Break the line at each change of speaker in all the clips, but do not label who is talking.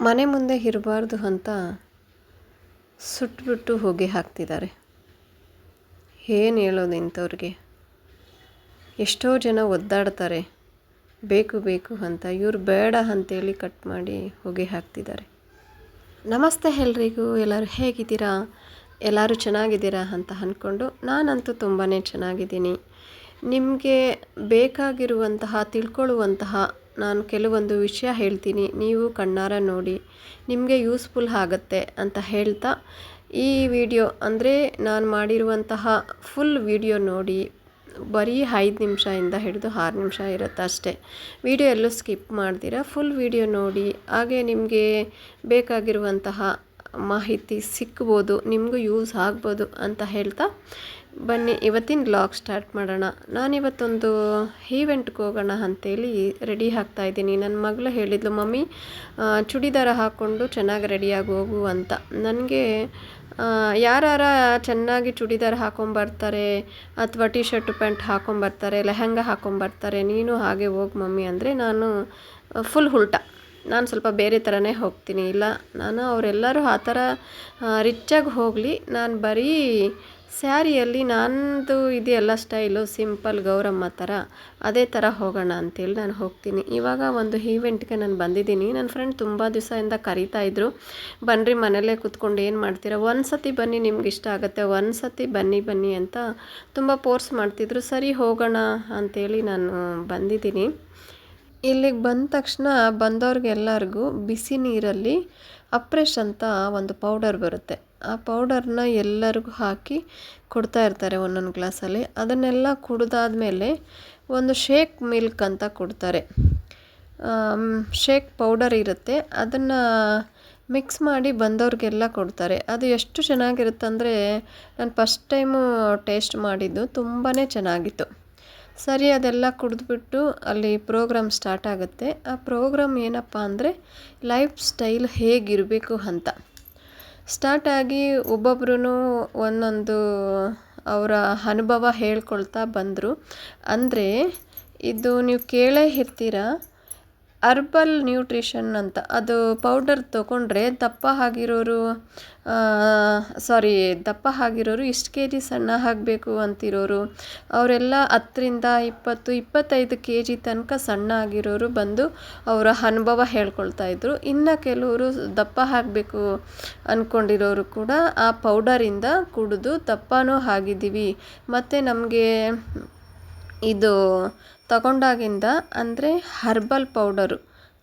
ಮನೆ ಮುಂದೆ ಇರಬಾರ್ದು ಅಂತ ಸುಟ್ಬಿಟ್ಟು ಹೊಗೆ ಹಾಕ್ತಿದ್ದಾರೆ. ಏನು ಹೇಳೋದು ಇಂಥವ್ರಿಗೆ? ಎಷ್ಟೋ ಜನ ಒದ್ದಾಡ್ತಾರೆ. ಬೇಕು ಬೇಕು ಅಂತ. ಇವ್ರು ಬೇಡ ಅಂತೇಳಿ ಕಟ್ ಮಾಡಿ ಹೊಗೆ ಹಾಕ್ತಿದ್ದಾರೆ. ನಮಸ್ತೆ ಎಲ್ರಿಗೂ. ಎಲ್ಲರೂ ಹೇಗಿದ್ದೀರಾ? ಎಲ್ಲರೂ ಚೆನ್ನಾಗಿದ್ದೀರಾ ಅಂತ ಅಂದ್ಕೊಂಡು ನಾನಂತೂ ತುಂಬಾ ಚೆನ್ನಾಗಿದ್ದೀನಿ. ನಿಮಗೆ ಬೇಕಾಗಿರುವಂತಹ, ತಿಳ್ಕೊಳ್ಳುವಂತಹ ನಾನು ಕೆಲವೊಂದು ವಿಷಯ ಹೇಳ್ತೀನಿ. ನೀವು ಕಣ್ಣಾರ ನೋಡಿ, ನಿಮಗೆ ಯೂಸ್ಫುಲ್ ಆಗುತ್ತೆ ಅಂತ ಹೇಳ್ತಾ, ಈ ವಿಡಿಯೋ ಅಂದರೆ ನಾನು ಮಾಡಿರುವಂತಹ ಫುಲ್ ವಿಡಿಯೋ ನೋಡಿ, ಬರೀ ಐದು ನಿಮಿಷದಿಂದ ಹಿಡಿದು ಆರು ನಿಮಿಷ ಇರುತ್ತೆ ಅಷ್ಟೇ. ವಿಡಿಯೋ ಎಲ್ಲೂ ಸ್ಕಿಪ್ ಮಾಡ್ತೀರಾ? ಫುಲ್ ವಿಡಿಯೋ ನೋಡಿ, ಹಾಗೆ ನಿಮಗೆ ಬೇಕಾಗಿರುವಂತಹ ಮಾಹಿತಿ ಸಿಕ್ಬೋದು, ನಿಮಗೂ ಯೂಸ್ ಆಗ್ಬೋದು ಅಂತ ಹೇಳ್ತಾ ಬನ್ನಿ, ಇವತ್ತಿನ ಬ್ಲಾಗ್ ಸ್ಟಾರ್ಟ್ ಮಾಡೋಣ. ನಾನಿವತ್ತೊಂದು ಈವೆಂಟ್ಗೆ ಹೋಗೋಣ ಅಂತೇಳಿ ರೆಡಿ ಆಗ್ತಾ ಇದ್ದೀನಿ. ನನ್ನ ಮಗಳು ಹೇಳಿದ್ಲು, ಮಮ್ಮಿ ಚೂಡಿದಾರ ಹಾಕ್ಕೊಂಡು ಚೆನ್ನಾಗಿ ರೆಡಿಯಾಗಿ ಹೋಗು ಅಂತ. ನನಗೆ ಯಾರಾರ ಚೆನ್ನಾಗಿ ಚೂಡಿದಾರ ಹಾಕೊಂಬರ್ತಾರೆ, ಅಥವಾ ಟಿ ಶರ್ಟ್ ಪ್ಯಾಂಟ್ ಹಾಕೊಂಬರ್ತಾರೆ, ಲೆಹಂಗ ಹಾಕೊಂಬರ್ತಾರೆ, ನೀನು ಹಾಗೆ ಹೋಗಿ ಮಮ್ಮಿ ಅಂದರೆ ನಾನು ಫುಲ್ ಉಲ್ಟಾ. ನಾನು ಸ್ವಲ್ಪ ಬೇರೆ ಥರನೇ ಹೋಗ್ತೀನಿ. ಇಲ್ಲ, ನಾನು ಅವರೆಲ್ಲರೂ ಆ ಥರ ರಿಚ್ಚಾಗಿ ಹೋಗಲಿ. ನಾನು ಬರೀ ಸ್ಯಾರಿಯಲ್ಲಿ ನಂದು ಇದೆಯಲ್ಲ ಸ್ಟೈಲು, ಸಿಂಪಲ್ ಗೌರಮ್ಮ ಥರ ಅದೇ ಥರ ಹೋಗೋಣ ಅಂತೇಳಿ ನಾನು ಹೋಗ್ತೀನಿ. ಇವಾಗ ಒಂದು ಈವೆಂಟ್ಗೆ ನಾನು ಬಂದಿದ್ದೀನಿ. ನನ್ನ ಫ್ರೆಂಡ್ ತುಂಬ ದಿವಸದಿಂದ ಕರೀತಾ ಇದ್ದರು ಬನ್ನಿರಿ ಮನೆಯಲ್ಲೇ ಕೂತ್ಕೊಂಡು ಏನು ಮಾಡ್ತೀರಾ? ಒಂದು ಸತಿ ಬನ್ನಿ, ನಿಮ್ಗೆ ಇಷ್ಟ ಆಗುತ್ತೆ. ಒಂದು ಸತಿ ಬನ್ನಿ ಬನ್ನಿ ಅಂತ ತುಂಬ ಪೋರ್ಸ್ ಮಾಡ್ತಿದ್ರು. ಸರಿ, ಹೋಗೋಣ ಅಂತೇಳಿ ನಾನು ಬಂದಿದ್ದೀನಿ. ಇಲ್ಲಿಗೆ ಬಂದ ತಕ್ಷಣ ಬಂದವ್ರಿಗೆಲ್ಲರಿಗೂ ಬಿಸಿ ನೀರಲ್ಲಿ ಅಪ್ರೆಶ್ ಅಂತ ಒಂದು ಪೌಡರ್ ಬರುತ್ತೆ. ಆ ಪೌಡರ್ನ ಎಲ್ಲರಿಗೂ ಹಾಕಿ ಕೊಡ್ತಾ ಇರ್ತಾರೆ ಒಂದೊಂದು ಗ್ಲಾಸಲ್ಲಿ. ಅದನ್ನೆಲ್ಲ ಕುಡ್ದಾದ್ಮೇಲೆ ಒಂದು ಶೇಕ್ ಮಿಲ್ಕ್ ಅಂತ ಕೊಡ್ತಾರೆ. ಶೇಕ್ ಪೌಡರ್ ಇರುತ್ತೆ. ಅದನ್ನು ಮಿಕ್ಸ್ ಮಾಡಿ ಬಂದವ್ರಿಗೆಲ್ಲ ಕೊಡ್ತಾರೆ. ಅದು ಎಷ್ಟು ಚೆನ್ನಾಗಿರುತ್ತೆ ಅಂದರೆ ನಾನು ಫಸ್ಟ್ ಟೈಮು ಟೇಸ್ಟ್ ಮಾಡಿದ್ದು ತುಂಬಾ ಚೆನ್ನಾಗಿತ್ತು. ಸರಿ, ಅದೆಲ್ಲ ಕುಡಿದ್ಬಿಟ್ಟು ಅಲ್ಲಿ ಪ್ರೋಗ್ರಾಮ್ ಸ್ಟಾರ್ಟ್ ಆಗುತ್ತೆ. ಆ ಪ್ರೋಗ್ರಾಮ್ ಏನಪ್ಪ ಅಂದರೆ ಲೈಫ್ ಸ್ಟೈಲ್ ಹೇಗಿರಬೇಕು ಅಂತ. ಸ್ಟಾರ್ಟ್ ಆಗಿ ಒಬ್ಬೊಬ್ರು ಒಂದೊಂದು ಅವರ ಅನುಭವ ಹೇಳ್ಕೊಳ್ತಾ ಬಂದರು. ಅಂದರೆ, ಇದು ನೀವು ಕೇಳೇ ಇರ್ತೀರ? ಅರ್ಬಲ್ ನ್ಯೂಟ್ರಿಷನ್ ಅಂತ, ಅದು ಪೌಡರ್ ತೊಗೊಂಡ್ರೆ ದಪ್ಪ ಆಗಿರೋರು ಸಾರಿ, ದಪ್ಪ ಆಗಿರೋರು ಇಷ್ಟು ಕೆ ಜಿ ಸಣ್ಣ ಆಗಬೇಕು ಅಂತಿರೋರು, ಅವರೆಲ್ಲ ಹತ್ತರಿಂದ ಇಪ್ಪತ್ತು, ಇಪ್ಪತ್ತೈದು ಕೆ ಜಿ ತನಕ ಸಣ್ಣ ಆಗಿರೋರು ಬಂದು ಅವರ ಅನುಭವ ಹೇಳ್ಕೊಳ್ತಾ ಇದ್ರು. ಇನ್ನು ಕೆಲವರು ದಪ್ಪ ಆಗಬೇಕು ಅಂದ್ಕೊಂಡಿರೋರು ಕೂಡ ಆ ಪೌಡರಿಂದ ಕುಡಿದು ದಪ್ಪನೂ ಆಗಿದ್ದೀವಿ. ಮತ್ತು ನಮಗೆ ಇದು ತಗೊಂಡಾಗಿಂದ, ಅಂದರೆ ಹರ್ಬಲ್ ಪೌಡರು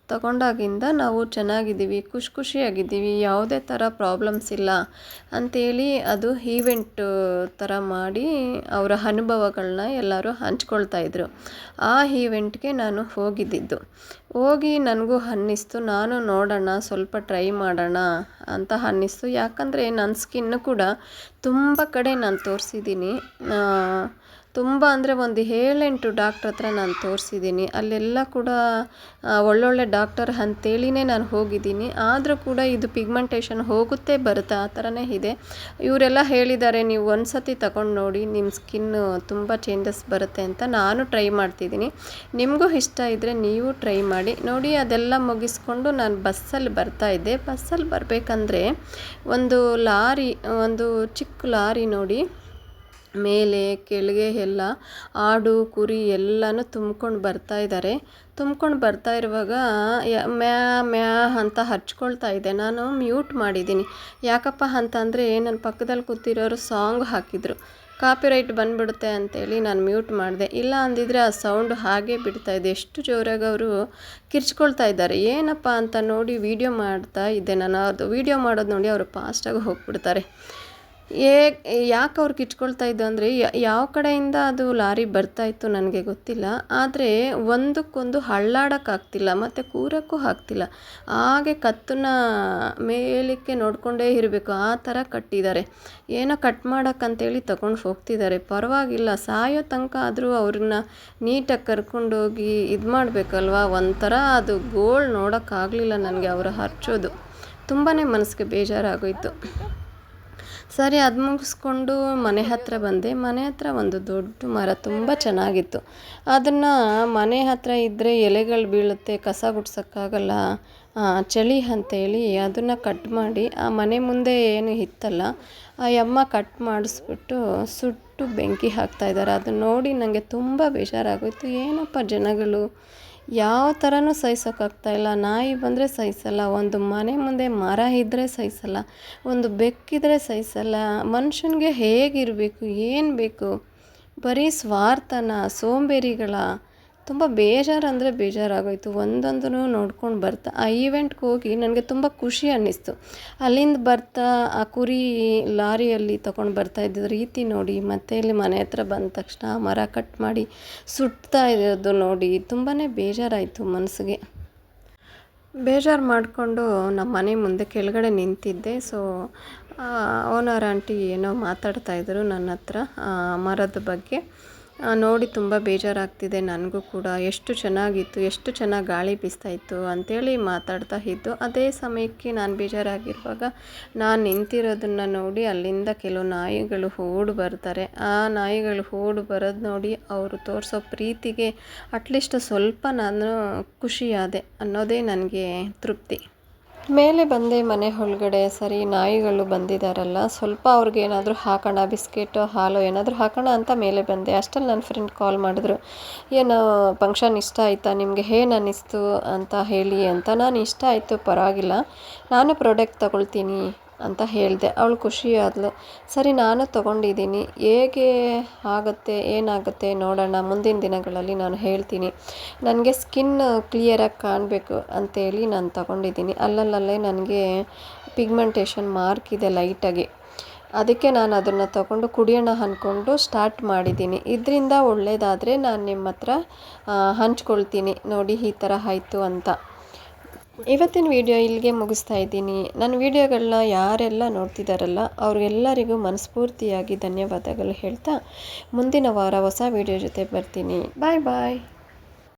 ತಗೊಂಡಾಗಿಂದ ನಾವು ಚೆನ್ನಾಗಿದ್ದೀವಿ ಖುಷಿ ಖುಷಿಯಾಗಿದ್ದೀವಿ ಯಾವುದೇ ಥರ ಪ್ರಾಬ್ಲಮ್ಸ್ ಇಲ್ಲ ಅಂಥೇಳಿ ಅದು ಈವೆಂಟ್ ಥರ ಮಾಡಿ ಅವರ ಅನುಭವಗಳನ್ನ ಎಲ್ಲರೂ ಹಂಚ್ಕೊಳ್ತಾ ಇದ್ರು. ಆ ಈವೆಂಟ್ಗೆ ನಾನು ಹೋಗಿದ್ದಿದ್ದು ಹೋಗಿ ನನಗೂ ಅನ್ನಿಸ್ತು, ನಾನು ನೋಡೋಣ, ಸ್ವಲ್ಪ ಟ್ರೈ ಮಾಡೋಣ ಅಂತ ಅನ್ನಿಸ್ತು. ಯಾಕಂದರೆ ನನ್ನ ಸ್ಕಿನ್ನು ಕೂಡ ತುಂಬ ಕಡೆ ನಾನು ತೋರಿಸಿದ್ದೀನಿ. ತುಂಬ ಅಂದರೆ ಒಂದು ಏಳೆಂಟು ಡಾಕ್ಟ್ರ್ ಹತ್ರ ನಾನು ತೋರಿಸಿದ್ದೀನಿ. ಅಲ್ಲೆಲ್ಲ ಕೂಡ ಒಳ್ಳೊಳ್ಳೆ ಡಾಕ್ಟರ್ ಅಂತೇಳಿನೇ ನಾನು ಹೋಗಿದ್ದೀನಿ. ಆದರೂ ಕೂಡ ಇದು ಪಿಗ್ಮೆಂಟೇಷನ್ ಹೋಗುತ್ತೆ, ಬರುತ್ತೆ, ಆ ಥರನೇ ಇದೆ. ಇವರೆಲ್ಲ ಹೇಳಿದ್ದಾರೆ, ನೀವು ಒಂದು ಸತಿ ತಗೊಂಡು ನೋಡಿ ನಿಮ್ಮ ಸ್ಕಿನ್ನು ತುಂಬ ಚೇಂಜಸ್ ಬರುತ್ತೆ ಅಂತ ನಾನು ಟ್ರೈ ಮಾಡ್ತಿದ್ದೀನಿ. ನಿಮಗೂ ಇಷ್ಟ ಇದ್ದರೆ ನೀವು ಟ್ರೈ ಮಾಡಿ. ನೋಡಿ, ಅದೆಲ್ಲ ಮುಗಿಸ್ಕೊಂಡು ನಾನು ಬಸ್ಸಲ್ಲಿ ಬರ್ತಾ ಇದ್ದೆ. ಬಸ್ಸಲ್ಲಿ ಬರಬೇಕಂದ್ರೆ ಒಂದು ಲಾರಿ, ಒಂದು ಚಿಕ್ಕ ಲಾರಿ ನೋಡಿ. ಮೇಲೆ, ಕೆಳಗೆ ಎಲ್ಲ ಆಡು, ಕುರಿ ಎಲ್ಲನೂ ತುಂಬ್ಕೊಂಡು ಬರ್ತಾ ಇದ್ದಾರೆ. ತುಂಬ್ಕೊಂಡು ಬರ್ತಾ ಇರುವಾಗ ಮ್ಯಾ ಮ್ಯಾ ಅಂತ ಹಚ್ಕೊಳ್ತಾ ಇದೆ. ನಾನು ಮ್ಯೂಟ್ ಮಾಡಿದ್ದೀನಿ. ಯಾಕಪ್ಪ ಅಂತಂದರೆ ನನ್ನ ಪಕ್ಕದಲ್ಲಿ ಕೂತಿರೋರು ಸಾಂಗ್ ಹಾಕಿದರು. ಕಾಪಿರೈಟ್ ಬಂದ್ಬಿಡುತ್ತೆ ಅಂತೇಳಿ ನಾನು ಮ್ಯೂಟ್ ಮಾಡಿದೆ. ಇಲ್ಲ ಅಂದಿದ್ರೆ ಆ ಸೌಂಡ್ ಹಾಗೆ ಬಿಡ್ತಾ ಇದೆ. ಎಷ್ಟು ಜೋರಾಗಿ ಅವರು ಕಿರ್ಚ್ಕೊಳ್ತಾ ಇದ್ದಾರೆ. ಏನಪ್ಪ ಅಂತ ನೋಡಿ ವೀಡಿಯೋ ಮಾಡ್ತಾ ಇದ್ದೆ ನಾನು. ಅದು ವೀಡಿಯೋ ಮಾಡೋದು ನೋಡಿ ಅವರು ಫಾಸ್ಟಾಗಿ ಹೋಗ್ಬಿಡ್ತಾರೆ. ಏ ಯಾಕೆ ಅವ್ರು ಕಿಚ್ಕೊಳ್ತಾ ಇದ್ದು ಅಂದರೆ ಯಾವ ಕಡೆಯಿಂದ ಅದು ಲಾರಿ ಬರ್ತಾ ಇತ್ತು ನನಗೆ ಗೊತ್ತಿಲ್ಲ. ಆದರೆ ಒಂದಕ್ಕೊಂದು ಹಳ್ಳಾಡೋಕ್ಕಾಗ್ತಿಲ್ಲ ಮತ್ತು ಕೂರಕ್ಕೂ ಆಗ್ತಿಲ್ಲ. ಹಾಗೆ ಕತ್ತನ್ನ ಮೇಲಕ್ಕೆ ನೋಡಿಕೊಂಡೇ ಇರಬೇಕು, ಆ ಥರ ಕಟ್ಟಿದ್ದಾರೆ. ಏನೋ ಕಟ್ ಮಾಡೋಕ್ಕಂತೇಳಿ ತಗೊಂಡು ಹೋಗ್ತಿದ್ದಾರೆ. ಪರವಾಗಿಲ್ಲ, ಸಾಯೋ ತನಕ ಆದರೂ ಅವ್ರನ್ನ ನೀಟಾಗಿ ಕರ್ಕೊಂಡೋಗಿ ಇದು ಮಾಡಬೇಕಲ್ವಾ? ಒಂಥರ ಅದು ಗೋಳ್ ನೋಡೋಕ್ಕಾಗಲಿಲ್ಲ ನನಗೆ, ಅವರು ಹರ್ಚೋದು. ತುಂಬಾ ಮನಸ್ಸಿಗೆ ಬೇಜಾರಾಗೋಯ್ತು. ಸರಿ, ಅದು ಮುಗಿಸ್ಕೊಂಡು ಮನೆ ಹತ್ರ ಬಂದೆ. ಮನೆ ಹತ್ರ ಒಂದು ದೊಡ್ಡ ಮರ ತುಂಬ ಚೆನ್ನಾಗಿತ್ತು. ಅದನ್ನು ಮನೆ ಹತ್ರ ಇದ್ದರೆ ಎಲೆಗಳು ಬೀಳುತ್ತೆ, ಕಸ ಗುಡ್ಸೋಕ್ಕಾಗಲ್ಲ ಚಳಿ ಅಂತೇಳಿ ಅದನ್ನು ಕಟ್ ಮಾಡಿ, ಆ ಮನೆ ಮುಂದೆ ಏನು ಇತ್ತಲ್ಲ ಆ ಯಮ್ಮ ಕಟ್ ಮಾಡಿಸ್ಬಿಟ್ಟು ಸುಟ್ಟು ಬೆಂಕಿ ಹಾಕ್ತಾ ಇದ್ದಾರೆ. ಅದನ್ನ ನೋಡಿ ನನಗೆ ತುಂಬ ಬೇಜಾರಾಗೋಯಿತು. ಏನಪ್ಪ ಜನಗಳು? ಯಾವ ಥರನೂ ಸಹಿಸೋಕ್ಕಾಗ್ತಾ ಇಲ್ಲ. ನಾಯಿ ಬಂದರೆ ಸಹಿಸಲ್ಲ, ಒಂದು ಮನೆ ಮುಂದೆ ಮರ ಇದ್ದರೆ ಸಹಿಸಲ್ಲ, ಒಂದು ಬೆಕ್ಕಿದ್ರೆ ಸಹಿಸಲ್ಲ. ಮನುಷ್ಯನಿಗೆ ಹೇಗಿರಬೇಕು, ಏನು ಬೇಕು? ಬರೀ ಸ್ವಾರ್ಥನ, ಸೋಂಬೇರಿಗಳ? ತುಂಬ ಬೇಜಾರು ಅಂದರೆ ಬೇಜಾರಾಗೋಯ್ತು. ಒಂದೊಂದೂ ನೋಡ್ಕೊಂಡು ಬರ್ತಾ, ಆ ಈವೆಂಟ್ಗೆ ಹೋಗಿ ನನಗೆ ತುಂಬ ಖುಷಿ ಅನ್ನಿಸ್ತು. ಅಲ್ಲಿಂದ ಬರ್ತಾ, ಆ ಕುರಿ ಲಾರಿಯಲ್ಲಿ ತೊಗೊಂಡು ಬರ್ತಾ ಇದ್ದಿದ್ದ ರೀತಿ ನೋಡಿ, ಮತ್ತೆ ಇಲ್ಲಿ ಮನೆ ಹತ್ರ ಬಂದ ತಕ್ಷಣ ಮರ ಕಟ್ ಮಾಡಿ ಸುಡ್ತಾ ಇರೋದು ನೋಡಿ ತುಂಬಾ ಬೇಜಾರಾಯಿತು ಮನಸ್ಸಿಗೆ. ಬೇಜಾರು ಮಾಡಿಕೊಂಡು ನಮ್ಮ ಮನೆ ಮುಂದೆ ಕೆಳಗಡೆ ನಿಂತಿದ್ದೆ. ಸೊ ಓನರ್ ಆಂಟಿ ಏನೋ ಮಾತಾಡ್ತಾಯಿದ್ರು ನನ್ನ ಹತ್ರ ಮರದ ಬಗ್ಗೆ. ನೋಡಿ ತುಂಬ ಬೇಜಾರಾಗ್ತಿದೆ ನನಗೂ ಕೂಡ. ಎಷ್ಟು ಚೆನ್ನಾಗಿತ್ತು, ಎಷ್ಟು ಚೆನ್ನಾಗಿ ಗಾಳಿ ಬೀಸ್ತಾ ಇತ್ತು ಅಂಥೇಳಿ ಮಾತಾಡ್ತಾ ಇದ್ದು, ಅದೇ ಸಮಯಕ್ಕೆ ನಾನು ಬೇಜಾರಾಗಿರುವಾಗ ನಾನು ನಿಂತಿರೋದನ್ನು ನೋಡಿ ಅಲ್ಲಿಂದ ಕೆಲವು ನಾಯಿಗಳು ಓಡಿ ಬರ್ತಾರೆ. ಆ ನಾಯಿಗಳು ಓಡಿ ಬರೋದು ನೋಡಿ ಅವರು ತೋರಿಸೋ ಪ್ರೀತಿಗೆ ಅಟ್ಲೀಸ್ಟ್ ಸ್ವಲ್ಪ ನಾನು ಖುಷಿಯಾದೆ ಅನ್ನೋದೇ ನನಗೆ ತೃಪ್ತಿ. ಮೇಲೆ ಬಂದೆ ಮನೆ ಒಳಗಡೆ ಸರಿ ನಾಯಿಗಳು ಬಂದಿದ್ದಾರಲ್ಲ ಸ್ವಲ್ಪ ಅವ್ರಿಗೆ ಏನಾದರೂ ಹಾಕೋಣ, ಬಿಸ್ಕೆಟು, ಹಾಲು ಏನಾದರೂ ಹಾಕೋಣ ಅಂತ ಮೇಲೆ ಬಂದೆ. ಅಷ್ಟಲ್ಲಿ ನನ್ನ ಫ್ರೆಂಡ್ ಕಾಲ್ ಮಾಡಿದ್ರು, ಏನು ಫಂಕ್ಷನ್ ಇಷ್ಟ ಆಯಿತಾ? ನಿಮಗೆ ಏನು ಅನ್ನಿಸ್ತು? ಅಂತ ಹೇಳಿ ಅಂತ. ನಾನು, ಇಷ್ಟ ಆಯಿತು, ಪರವಾಗಿಲ್ಲ. ನಾನು ಪ್ರಾಡಕ್ಟ್ ತಗೊಳ್ತೀನಿ. ಅಂತ ಹೇಳಿದೆ. ಅವಳು ಖುಷಿ ಸರಿ, ನಾನು ತೊಗೊಂಡಿದ್ದೀನಿ. ಹೇಗೆ ಆಗುತ್ತೆ, ಏನಾಗುತ್ತೆ ನೋಡೋಣ. ಮುಂದಿನ ದಿನಗಳಲ್ಲಿ ನಾನು ಹೇಳ್ತೀನಿ. ನನಗೆ ಸ್ಕಿನ್ ಕ್ಲಿಯರಾಗಿ ಕಾಣಬೇಕು ಅಂತೇಳಿ ನಾನು ತಗೊಂಡಿದ್ದೀನಿ. ಅಲ್ಲಲ್ಲೇ ನನಗೆ ಪಿಗ್ಮೆಂಟೇಷನ್ ಮಾರ್ಕ್ ಇದೆ ಲೈಟಾಗಿ ಅದಕ್ಕೆ ನಾನು ಅದನ್ನು ತಗೊಂಡು ಕುಡಿಯೋಣ ಅಂದ್ಕೊಂಡು ಸ್ಟಾರ್ಟ್ ಮಾಡಿದ್ದೀನಿ. ಇದರಿಂದ ಒಳ್ಳೆಯದಾದರೆ ನಾನು ನಿಮ್ಮ ಹತ್ರ ಹಂಚ್ಕೊಳ್ತೀನಿ. ನೋಡಿ, ಈ ಥರ ಆಯಿತು ಅಂತ. ಇವತ್ತಿನ ವಿಡಿಯೋ ಇಲ್ಲಿಗೆ ಮುಗಿಸ್ತಾ ಇದ್ದೀನಿ. ನನ್ನ ವಿಡಿಯೋಗಳನ್ನ ಯಾರೆಲ್ಲ ನೋಡ್ತಿದ್ದಾರಲ್ಲ ಅವ್ರಿಗೆಲ್ಲರಿಗೂ ಮನಸ್ಫೂರ್ತಿಯಾಗಿ ಧನ್ಯವಾದಗಳು ಹೇಳ್ತಾ ಮುಂದಿನ ವಾರ ಹೊಸ ವಿಡಿಯೋ ಜೊತೆ ಬರ್ತೀನಿ. ಬಾಯ್ ಬಾಯ್